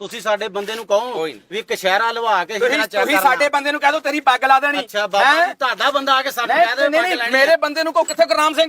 ਤੁਸੀਂ ਸਾਡੇ ਬੰਦੇ ਨੂੰ ਕਹੋ ਕੋਈ ਨਹੀਂ। ਵੀ ਕਸ਼ਹਿਰਾ ਲਵਾ ਕੇ ਤੁਸੀਂ ਤੁਸੀਂ ਸਾਡੇ ਬੰਦੇ ਨੂੰ ਕਹਿ ਦੋ ਤੇਰੀ ਪੱਗ ਲਾ ਦੇਣੀ ਅੱਛਾ ਬਾਬਾ ਹੈਂ? ਜੀ ਤੁਹਾਡਾ ਬੰਦਾ ਆ ਕੇ ਸਾਡੇ ਕਹਿ ਦੇ ਨਹੀਂ ਨਹੀਂ ਮੇਰੇ। ਬੰਦੇ ਨੂੰ ਕੋ ਕਿੱਥੇ ਗੁਰਨਾਮ ਸਿੰਘ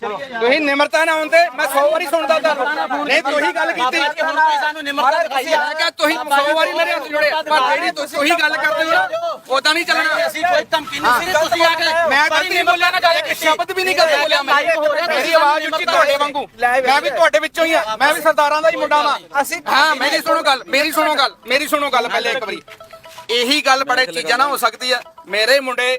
ਤੁਸੀਂ ਨਿਮਰਤਾ ਨਾ ਆਉਂਦੇ ਮੈਂ 100 ਵਾਰੀ ਸੁਣਦਾ ਤੁਹਾਨੂੰ। ਨਹੀਂ ਤੁਸੀਂ ਗੱਲ ਕੀਤੀ। ਤੁਸੀਂ ਸਾਨੂੰ ਨਿਮਰਤਾ ਦਿਖਾਈ ਤੁਸੀਂ ਆ ਕਿ ਤੁਸੀਂ 100 ਵਾਰੀ ਮੇਰੇ ਹੱਥ ਜੁੜੇ ਪਰ ਜਿਹੜੀ ਤੁਸੀਂ ਉਹੀ ਗੱਲ ਕਰਦੇ ਹੋ ਨਾ ਉਦਾਂ ਨਹੀਂ ਚੱਲਣਾ। ਅਸੀਂ ਕੋਈ ਧਮਕੀ ਨਹੀਂ ਸਿਰੇ ਤੁਸੀਂ ਆ ਕੇ ਮੈਂ ਗਲਤੀ ਨਹੀਂ ਬੋਲਿਆ ਨਾ ਇੱਕ ਸ਼ਬਦ ਵੀ ਨਹੀਂ ਗਲਤ ਬੋਲਿਆ ਮੈਂ ਮੇਰੀ ਆਵਾਜ਼ ਉੱਚੀ ਤੁਹਾਡੇ ਵਾਂਗੂ। ਮੈਂ ਵੀ ਤੁਹਾਡੇ ਵਿੱਚੋਂ ਹੀ ਆ। ਮੈਂ ਵੀ ਸਰਦਾਰਾਂ ਦਾ ਹੀ ਮੁੰਡਾ ਵਾਂ। ਅਸੀਂ ਹਾਂ ਮੇਰੀ ਸੁਣੋ ਗੱਲ ਮੇਰੀ ਸੁਣੋ ਗੱਲ ਮੇਰੀ ਸੁਣੋ ਗੱਲ ਪਹਿਲੇ ਇੱਕ ਵਾਰੀ। ਇਹੀ ਗੱਲ ਬੜੇ ਚੀਜ਼ਾਂ ਨਾ ਹੋ ਸਕਦੀ ਆ। ਮੇਰੇ ਮੁੰਡੇ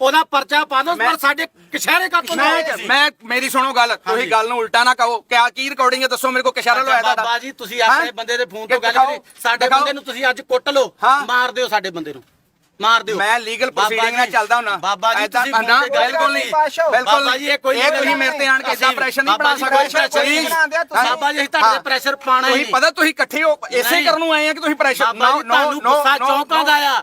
ਉਹਦਾ ਪਰਚਾ ਪਾ ਦਿਓ ਪਰ ਸਾਡੇ ਕਸ਼ਹਿਰੇ ਕਾ ਤੋਂ ਮੈਂ ਮੈਂ ਮੇਰੀ ਸੁਣੋ ਗੱਲ ਤੁਸੀਂ ਗੱਲ ਨੂੰ ਉਲਟਾ ਨਾ ਕਹੋ। ਕਿਆ ਕੀ ਰਿਕਾਰਡਿੰਗ ਹੈ ਦੱਸੋ ਮੇਰੇ ਕੋ ਕਿਸ਼ਾਰਾ ਲਵਾਇਆ ਬਾਬਾ ਤੁਹਾਡਾ ਜੀ ਤੁਸੀਂ ਆਪਣੇ? ਬੰਦੇ ਦੇ ਫੋਨ ਤੋਂ ਗੱਲ ਕਰੀ। ਸਾਡੇ। ਬੰਦੇ ਨੂੰ ਤੁਸੀਂ ਅੱਜ ਕੁੱਟ ਲਓ। ਮਾਰ ਦਿਓ ਸਾਡੇ ਬੰਦੇ ਨੂੰ। ਮਾਰ ਦਿਓ। ਮੈਂ ਲੀਗਲ ਬਾਬਾ ਪ੍ਰੋਸੀਡਿੰਗ ਨਾਲ ਚੱਲਦਾ ਹੁਣਾ ਬਾਬਾ ਜੀ ਤੁਸੀਂ ਨਾ ਬਿਲਕੁਲ ਨਹੀਂ। ਬਿਲਕੁਲ ਬਾਬਾ ਜੀ ਇਹ ਕੋਈ ਇਹ ਤੁਸੀਂ ਮੇਰੇ ਤੇ ਆਣ ਕੇ ਇਦਾਂ ਪ੍ਰੈਸ਼ਰ ਨਹੀਂ ਬਣਾ ਬਾਬਾ ਸਕਦੇ ਬਾਬਾ ਜੀ ਅਸੀਂ ਤੁਹਾਡੇ ਤੇ ਪ੍ਰੈਸ਼ਰ ਪਾਣਾ ਹੀ ਪਤਾ ਤੁਸੀਂ ਇਕੱਠੇ ਹੋ ਇਸੇ। ਕਰਨ ਨੂੰ ਆਏ ਆ ਕਿ ਤੁਸੀਂ ਪ੍ਰੈਸ਼ਰ ਬਾਬਾ ਜੀ ਤੁਹਾਨੂੰ ਗੁੱਸਾ ਚੌਂਕਾਂ ਦਾ ਆ।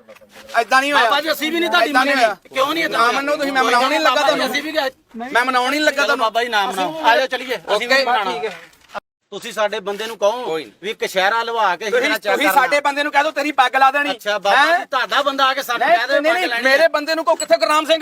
ਐਦਾਂ ਨਹੀਂ ਹੋਇਆ। ਬਾਬਾ ਜੀ ਅਸੀਂ ਵੀ ਨਹੀਂ ਤੁਹਾਡੀ ਏਦਾਂ ਨਹੀਂ ਮੰਨਣੀ। ਹੋਇਆ। ਕਿਉਂ ਨਹੀਂ ਨਾ ਮੰਨੋ ਤੁਸੀਂ ਮੈਂ ਮਨਾਉਣ ਨਹੀਂ ਲੱਗਾ ਤੁਹਾਨੂੰ। ਅਸੀਂ ਵੀ ਗਏ। ਮੈਂ ਮਨਾਉਣ ਨਹੀਂ ਲੱਗਾ ਚਲੋ ਤੁਹਾਨੂੰ। ਬਾਬਾ ਜੀ ਨਾਮ ਨਾਮ ਆ ਜਾਓ ਚਲੀਏ। ਅਸੀਂ ਵੀ ਠੀਕ ਤੁਸੀਂ ਸਾਡੇ ਬੰਦੇ ਨੂੰ ਕਹੋ। ਵੀ ਕਸ਼ਹਿਰਾ ਲਵਾ ਕੇ ਤੁਸੀਂ ਤੁਸੀਂ ਸਾਡੇ ਬੰਦੇ ਨੂੰ ਕਹਿ ਦੋ ਤੇਰੀ ਪੱਗ ਲਾ ਦੇਣੀ। ਅੱਛਾ ਬਾਬਾ ਹੈਂ? ਜੀ ਤੁਹਾਡਾ ਬੰਦਾ ਆ ਕੇ ਸਾਡੇ ਕਹਿ ਦੇ ਨਹੀਂ ਨਹੀਂ ਮੇਰੇ ਬੰਦੇ ਨੂੰ ਕੋ ਕਿੱਥੇ ਗੁਰਨਾਮ ਸਿੰਘ?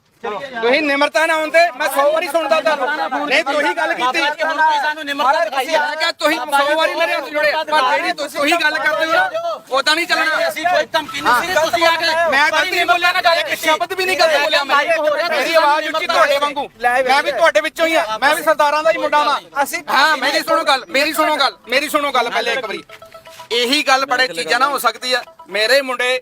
ਤੁਸੀਂ ਨਿਮਰਤਾ ਨਾ ਆਉਂਦੇ ਮੈਂ 100 ਵਾਰੀ ਸੁਣਦਾ ਤੁਹਾਨੂੰ। ਨਹੀਂ ਤੁਸੀਂ ਗੱਲ ਕੀਤੀ। ਤੁਸੀਂ ਸਾਨੂੰ ਨਿਮਰਤਾ ਦਿਖਾਈ ਤੁਸੀਂ ਆ। ਕਿ ਤੁਸੀਂ 100 ਵਾਰੀ ਮੇਰੇ ਹੱਥ ਜੁੜੇ ਪਰ ਜਿਹੜੀ ਤੁਸੀਂ ਉਹੀ ਗੱਲ ਕਰਦੇ ਹੋ ਨਾ ਉਦਾਂ ਨਹੀਂ ਚੱਲਣਾ। ਅਸੀਂ ਕੋਈ ਧਮਕੀ ਨਹੀਂ ਸਿਰੇ ਤੁਸੀਂ ਆ ਕੇ ਮੈਂ ਗਲਤੀ ਨਹੀਂ ਬੋਲਿਆ ਨਾ ਇੱਕ ਸ਼ਬਦ ਵੀ ਨਹੀਂ ਗਲਤ ਬੋਲਿਆ ਮੈਂ। ਮੇਰੀ ਆਵਾਜ਼ ਉੱਚੀ ਤੁਹਾਡੇ ਵਾਂਗੂ। ਮੈਂ ਵੀ ਤੁਹਾਡੇ ਵਿੱਚੋਂ ਹੀ ਆ। ਮੈਂ ਵੀ ਸਰਦਾਰਾਂ ਦਾ ਹੀ ਮੁੰਡਾ ਵਾਂ। ਅਸੀਂ ਹਾਂ ਮੇਰੀ ਸੁਣੋ ਗੱਲ ਮੇਰੀ ਸੁਣੋ ਗੱਲ ਮੇਰੀ ਸੁਣੋ ਗੱਲ ਪਹਿਲੇ ਇੱਕ ਵਾਰੀ। ਇਹੀ ਗੱਲ ਬੜੇ ਚੀਜ਼ਾਂ ਨਾ ਹੋ ਸਕਦੀ ਆ। ਮੇਰੇ ਮੁੰਡੇ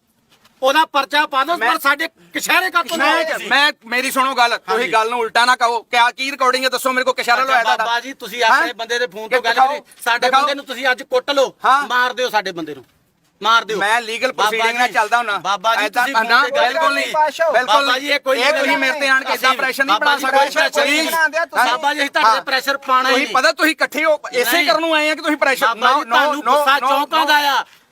ਉਹਦਾ ਪਰਚਾ ਪਾ ਦਿਓ ਪਰ ਸਾਡੇ ਕਸ਼ਹਿਰੇ ਕਾ ਤੋਂ ਮੈਂ ਮੈਂ ਮੇਰੀ ਸੁਣੋ ਗੱਲ ਤੁਸੀਂ ਗੱਲ ਨੂੰ ਉਲਟਾ ਨਾ ਕਹੋ। ਕਿਆ ਕੀ ਰਿਕਾਰਡਿੰਗ ਹੈ ਦੱਸੋ ਮੇਰੇ ਕੋ ਕਿਸ਼ਾਰਾ ਲਵਾਇਆ ਤੁਹਾਡਾ। ਬਾਬਾ ਜੀ ਤੁਸੀਂ ਆਪਣੇ? ਬੰਦੇ ਦੇ ਫੋਨ ਤੋਂ ਗੱਲ ਕਰੀ। ਸਾਡੇ। ਬੰਦੇ ਨੂੰ ਤੁਸੀਂ ਅੱਜ ਕੁੱਟ ਲਓ। ਮਾਰ ਦਿਓ ਸਾਡੇ ਬੰਦੇ ਨੂੰ। ਮਾਰ ਦਿਓ। ਮੈਂ ਲੀਗਲ ਪ੍ਰੋਸੀਡਿੰਗ ਨਾਲ ਚੱਲਦਾ ਹੁਣਾ ਬਾਬਾ ਜੀ ਤੁਸੀਂ ਨਾ ਬਿਲਕੁਲ ਨਹੀਂ। ਬਿਲਕੁਲ ਬਾਬਾ ਜੀ ਇਹ ਕੋਈ ਇਹ ਤੁਸੀਂ ਮੇਰੇ ਤੇ ਆਣ ਕੇ ਇਦਾਂ ਪ੍ਰੈਸ਼ਰ ਨਹੀਂ ਬਣਾ ਸਕਦੇ ਬਾਬਾ ਜੀ ਅਸੀਂ ਤੁਹਾਡੇ ਤੇ ਪ੍ਰੈਸ਼ਰ ਪਾਣਾ ਹੀ ਪਤਾ ਤੁਸੀਂ ਇਕੱਠੇ ਹੋ ਇਸੇ। ਕਰਨ ਨੂੰ ਆਏ ਆ ਕਿ ਤੁਸੀਂ ਪ੍ਰੈਸ਼ਰ ਜੀ ਤੁਹਾਨੂੰ ਗੁੱਸਾ ਚੌਂਕਾਂ ਦਾ ਆ।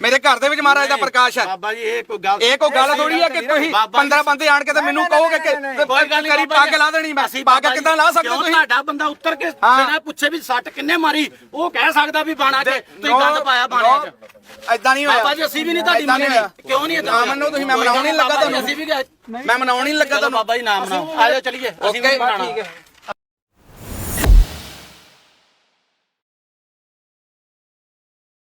ਮੇਰੇ ਘਰ ਦੇ ਵਿੱਚ ਮਹਾਰਾਜ ਦਾ ਪ੍ਰਕਾਸ਼ ਹੈ। ਬਾਬਾ ਜੀ ਇਹ ਕੋਈ ਗੱਲ ਇਹ ਕੋਈ ਗੱਲ ਥੋੜੀ ਹੈ ਕਿ ਤੁਸੀਂ ਬਾਬਾ ਜੀ- 15 ਬੰਦੇ ਆਣ ਕੇ ਤੇ ਮੈਨੂੰ ਕਹੋਗੇ ਕਿ ਕੋਈ ਗੱਲ ਕਰੀ ਪੱਗ ਲਾ ਦੇਣੀ ਮੈਂ ਪੱਗ ਕਿੱਦਾਂ ਲਾ ਸਕਦੇ ਤੁਸੀਂ? ਤੁਹਾਡਾ ਬੰਦਾ ਉੱਤਰ ਕੇ। ਬਿਨਾਂ ਪੁੱਛੇ ਵੀ ਸੱਟ ਕਿੰਨੇ ਮਾਰੀ ਉਹ ਕਹਿ ਸਕਦਾ ਵੀ ਬਾਣਾ 'ਚ ਤੁਸੀਂ ਗੰਦ ਪਾਇਆ ਬਾਣੇ 'ਚ। ਐਦਾਂ ਨਹੀਂ ਹੋਇਆ। ਬਾਬਾ ਜੀ ਅਸੀਂ ਵੀ ਨਹੀਂ ਤੁਹਾਡੀ ਹੋਇਆ। ਕਿਉਂ ਨਹੀਂ ਨਾ ਮੰਨੋ ਤੁਸੀਂ ਮੈਂ ਮਨਾਉਣ ਨਹੀਂ ਲੱਗਾ ਤੁਹਾਨੂੰ ਅਸੀਂ ਵੀ ਮੈਂ ਮਨਾਉਣ ਨਹੀਂ ਲੱਗਾ ਤੁਹਾਨੂੰ। ਬਾਬਾ ਜੀ ਨਾਮ ਨਾ ਆ ਜਾਓ ਚਲੀਏ। ਅਸੀਂ ਵੀ ਮਨਾਉਣਾ। ਠੀਕ ਹੈ।